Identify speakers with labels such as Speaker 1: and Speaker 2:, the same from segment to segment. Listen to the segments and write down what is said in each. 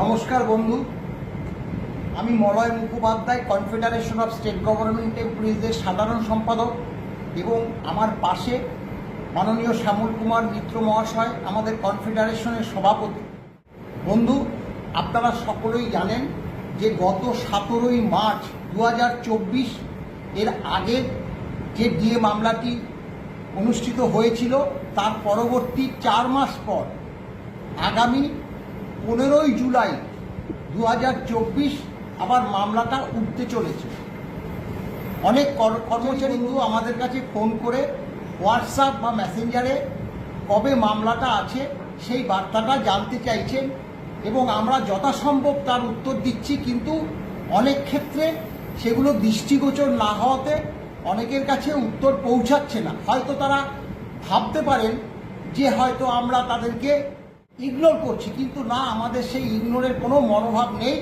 Speaker 1: নমস্কার বন্ধু। আমি Malay Mukhopadhyay confederation of state government এমপ্লয়িজের সাধারণ সম্পাদক এবং আমার পাশে মাননীয় শ্যামল কুমার মিত্র মহাশয়, আমাদের কনফেডারেশনের সভাপতি। বন্ধু, আপনারা সকলেই জানেন যে গত সতেরোই মার্চ দু হাজার চব্বিশ এর আগে যে ডিএ মামলাটি অনুষ্ঠিত হয়েছিল, তার পরবর্তী চার মাস পর আগামী পনেরোই জুলাই দু হাজার চব্বিশ আবার মামলাটা উঠতে চলেছে। অনেক কর- কর্মচারী কিন্তু আমাদের কাছে ফোন করে হোয়াটসঅ্যাপ বা মেসেঞ্জারে কবে মামলাটা আছে সেই বার্তাটা জানতে চাইছেন এবং আমরা যথাসম্ভব তার উত্তর দিচ্ছি, কিন্তু অনেক ক্ষেত্রে সেগুলো দৃষ্টিগোচর না হওয়াতে অনেকের কাছে উত্তর পৌঁছাচ্ছে না। হয়তো তারা ভাবতে পারেন যে হয়তো আমরা তাদেরকে ইগনোর করছি, কিন্তু না, আমাদের সেই ইগনোরের কোনো মনোভাব নেই।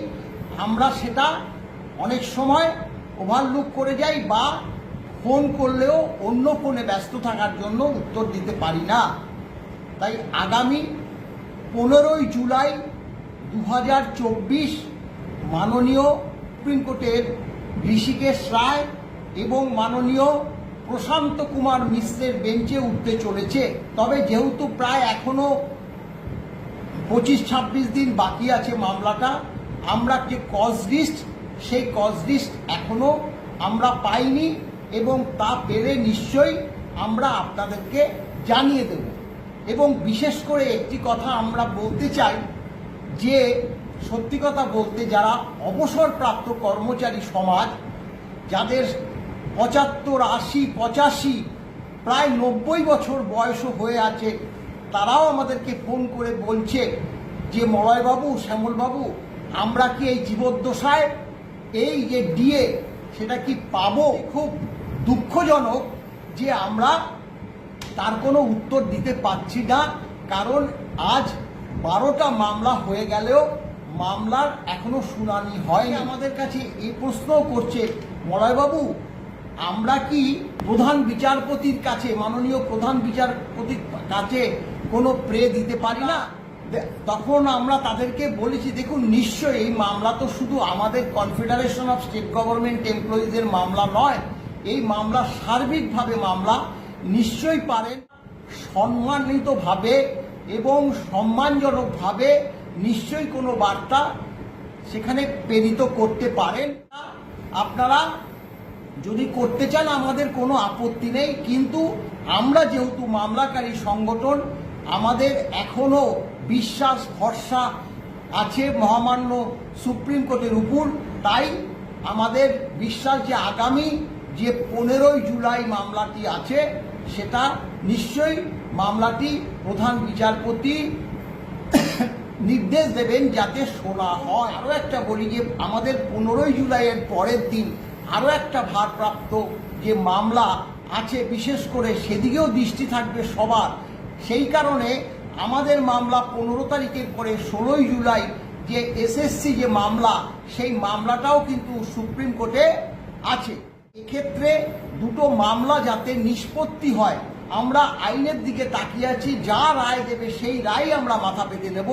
Speaker 1: আমরা সেটা অনেক সময় ওভারলুক করে যাই বা ফোন করলেও অন্য ফোনে ব্যস্ত থাকার জন্য উত্তর দিতে পারি না। তাই আগামী পনেরোই জুলাই দু হাজার চব্বিশ মাননীয় সুপ্রিম কোর্টের ঋষিকেশ রায় এবং মাননীয় প্রশান্ত কুমার মিশ্রের বেঞ্চে উঠতে চলেছে। তবে যেহেতু প্রায় এখনও পঁচিশ ছাব্বিশ দিন বাকি আছে মামলাটা। আমরা যে কজ লিস্ট সেই কজ লিস্ট এখনও আমরা পাইনি এবং তা পেলে নিশ্চয়ই আমরা আপনাদেরকে জানিয়ে দেব। এবং বিশেষ করে একটি কথা আমরা বলতে চাই যে, সত্যি কথা বলতে যারা অবসরপ্রাপ্ত কর্মচারী সমাজ, যাদের পঁচাত্তর, আশি, পঁচাশি, প্রায় নব্বই বছর বয়সও হয়ে আছে তারাও আমাদেরকে ফোন করে বলছে যে মলয়বাবু, শ্যামলবাবু, আমরা কি এই জীবদ্দশায় এই যে ডিএ, সেটা কি পাবো? খুব দুঃখজনক যে আমরা তার কোনো উত্তর দিতে পারছি না, কারণ আজ বারোটা মামলা হয়ে গেলেও মামলার এখনও শুনানি হয়নি। আমাদের কাছে এই প্রশ্নও করছে, মলয়বাবু, আমরা কি প্রধান বিচারপতির কাছে, মাননীয় প্রধান বিচারপতির কাছে কোনো প্রে দিতে পারি না তখন আমরা তাদেরকে বলেছি, দেখুন, নিশ্চয়ই এই মামলা তো শুধু আমাদের কনফেডারেশন অফ স্টেট গভর্নমেন্ট এমপ্লয়িজের মামলা নয়, এই মামলা সার্বিকভাবে মামলা, নিশ্চয়ই পারেন সম্মানিতভাবে এবং সম্মানজনকভাবে নিশ্চয়ই কোনো বার্তা সেখানে প্রেরিত করতে পারেন। আপনারা যদি করতে চান, আমাদের কোনো আপত্তি নেই, কিন্তু আমরা যেহেতু মামলাকারী সংগঠন আমাদের এখনও বিশ্বাস, ভরসা আছে মহামান্য সুপ্রিম কোর্টের উপর। তাই আমাদের বিশ্বাস যে আগামী যে পনেরোই জুলাই মামলাটি আছে, সেটা নিশ্চয়ই মামলাটি প্রধান বিচারপতি নির্দেশ দেবেন যাতে শোনা হয়। আরও একটা বলি যে আমাদের পনেরোই জুলাইয়ের পরের দিন আরও একটা ভারপ্রাপ্ত যে মামলা আছে, বিশেষ করে সেদিকেও দৃষ্টি থাকবে সবার। সেই কারণে আমাদের মামলা পনেরো তারিখের পরে ষোলোই জুলাই যে এসএসসি যে মামলা, সেই মামলাটাও কিন্তু সুপ্রিম কোর্টে আছে। এক্ষেত্রে দুটো মামলা যাতে নিষ্পত্তি হয়, আমরা আইনের দিকে তাকিয়ে আছি, যা রায় দেবে সেই রায় আমরা মাথা পেতে নেব।